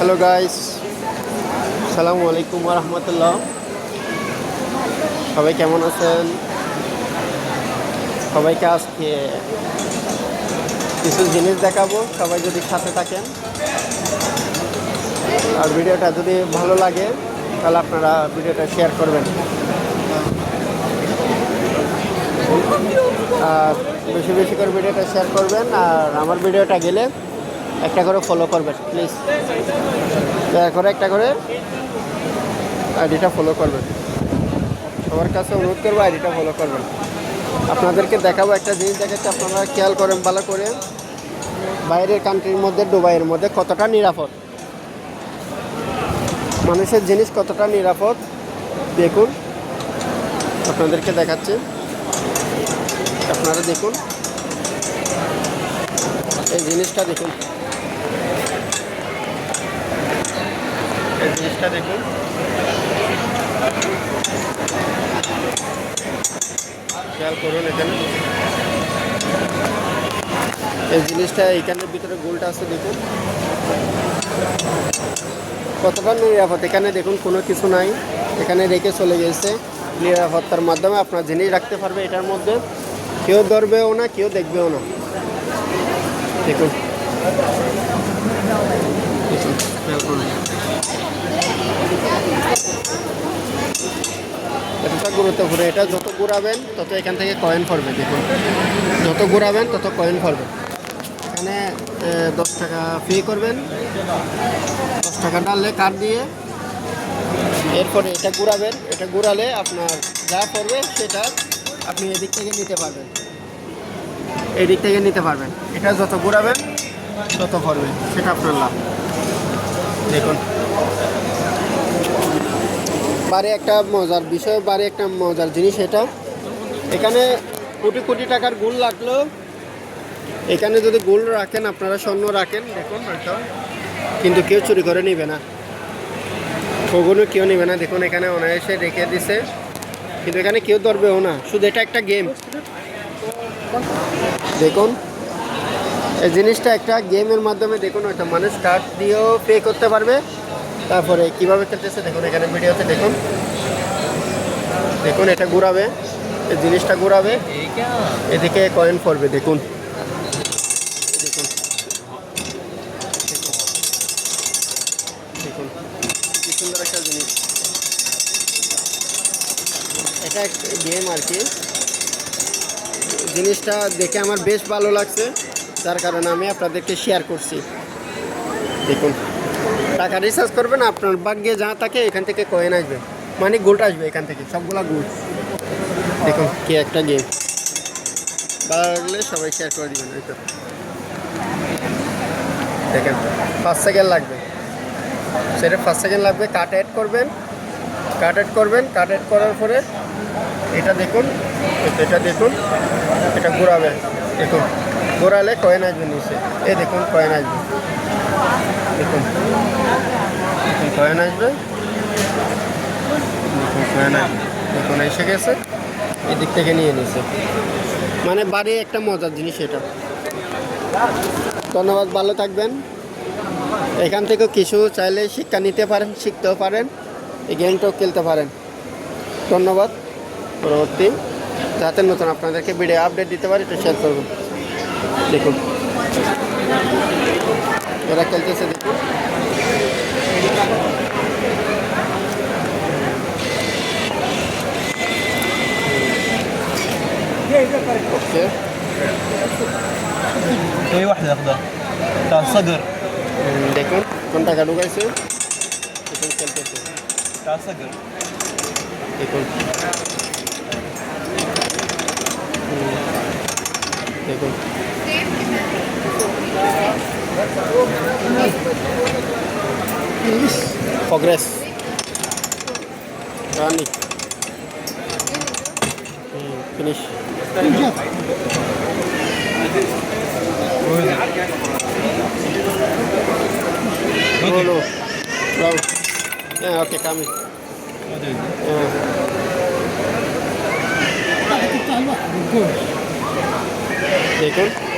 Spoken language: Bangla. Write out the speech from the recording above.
হ্যালো গাইস সালামু আলাইকুম রহমতুল্লাহ সবাই কেমন আছেন? সবাইকে আজকে কিছু জিনিস দেখাবো। সবাই যদি সাথে থাকেন। আর ভিডিওটা যদি ভালো লাগে, তাহলে আপনারা ভিডিওটা শেয়ার করবেন। আর বেশি বেশি করে ভিডিওটা শেয়ার করবেন। আর আমার ভিডিওটা গেলে একটা করে ফলো করবেন প্লিজ দয়া করে একটা করে আইডিটা ফলো করবেন। সবার কাছে অনুরোধ করব আইডিটা ফলো করবেন। আপনাদেরকে দেখাবো একটা জিনিস দেখাচ্ছে আপনারা খেয়াল করেন, ভালো করে। বাইরের কান্ট্রির মধ্যে, দুবাইয়ের মধ্যে কতটা নিরাপদ? মানুষের জিনিস কতটা নিরাপদ? দেখুন। আপনাদেরকে দেখাচ্ছে। আপনারা দেখুন। এই জিনিসটা দেখুন। এই জিনিসটা দেখুন। খেয়াল করুন এখানে। এই জিনিসটা এইখানের ভিতরে গোলটা আছে, দেখুন। কতটা নিরাপদ? এখানে দেখুন, কোনো কিছু নাই। এখানে রেখে চলে গেছে। নিরাপত্তার মাধ্যমে আপনার জিনিস রাখতে পারবে এটার মধ্যে। কেউ ধরবেও না, কেউ দেখবেও না। দেখুন। করুন। এতটা গুরুত্বপূর্ণ এটা যত ঘুরাবেন, তত এখান থেকে কয়েন পড়বে দেখুন। যত ঘুরাবেন, তত কয়েন পড়বে এখানে দশ টাকা পে করবেন। দশ টাকা ডাললে কার্ড দিয়ে। এরপরে এটা ঘুরাবেন। এটা ঘুরালে আপনার যা পড়বে, সেটা আপনি এদিক থেকে নিতে পারবেন। এদিক থেকে নিতে পারবেন। এটা যত ঘুরাবেন তত পড়বে সেটা লাভ দেখুন। বারে একটা মজার বিষয়, বারে একটা মজার জিনিস এটা। এখানে কোটি কোটি টাকার গুল লাগল। এখানে যদি গুল রাখেন, আপনারা স্বর্ণ রাখেন, দেখুন কিন্তু কেউ চুরি করে নেবে না। কখনো কেউ নেবে না। দেখুন, এখানে অনায়াসে রেখে দিছে। কিন্তু এখানে কেউ ধরবেও না। শুধু এটা একটা গেম দেখুন। এই জিনিসটা একটা গেমের মাধ্যমে দেখুন হয়তো মানুষ কার্ড দিয়েও পে করতে পারবে। তারপরে কীভাবে খেলতেছে দেখুন, এখানে ভিডিওতে দেখুন। দেখুন, এটা ঘুরাবে। এই জিনিসটা ঘুরাবে। এদিকে কয়েন পড়বে, দেখুন। একটা এটা একটা গেম আর কি। জিনিসটা দেখে আমার বেশ ভালো লাগছে। যার কারণে আমি আপনাদেরকে শেয়ার করছি। দেখুন, টাকা রিচার্জ করবেন আপনার ভাগ্যে যা থাকে এখান থেকে কয়েন আসবে। মানে গোল্ড আসবে এখান থেকে, সবগুলা গোল্ড দেখুন, কি একটা গেম ভালো সবাই শেয়ার করে দিবেন হয়তো দেখেন, পাঁচ সেকেন্ড লাগবে। সেটা পাঁচ সেকেন্ড লাগবে কাট অ্যাড করবেন। কাট অ্যাড করবেন কাট অ্যাড করার পরে এটা দেখুন এটা দেখুন, এটা ঘোরাবেন দেখুন। ঘোরালে কয়েন আসবে নিচে। এই দেখুন, কয়েন আসবে। দেখুন। দেখুন, কয়েন আসবে। দেখুন, কয়েন আসবে। দেখুন, এসে গেছে। এদিক থেকে নিয়ে নিছে। মানে বাড়ি একটা মজার জিনিস এটা। ধন্যবাদ, ভালো থাকবেন। এখান থেকে কিছু চাইলে শিক্ষা নিতে পারেন, শিখতেও পারেন, এই গেমটাও খেলতে পারেন। ধন্যবাদ। পরবর্তী, যাতে নতুন আপনাদেরকে ভিডিও আপডেট দিতে পারি, এটা শেয়ার করবেন দেখুন এরা খেলতেছে দেখুন ওকে اي واحدة اخذها بتاع صقر উম, দেখুন কোন টাকা ঢুকাইছে দেখুন খেলতেছে Progress. Rani. Hmm, finish. Okay. Roll, roll. Roll. Yeah, okay, come in. Yeah.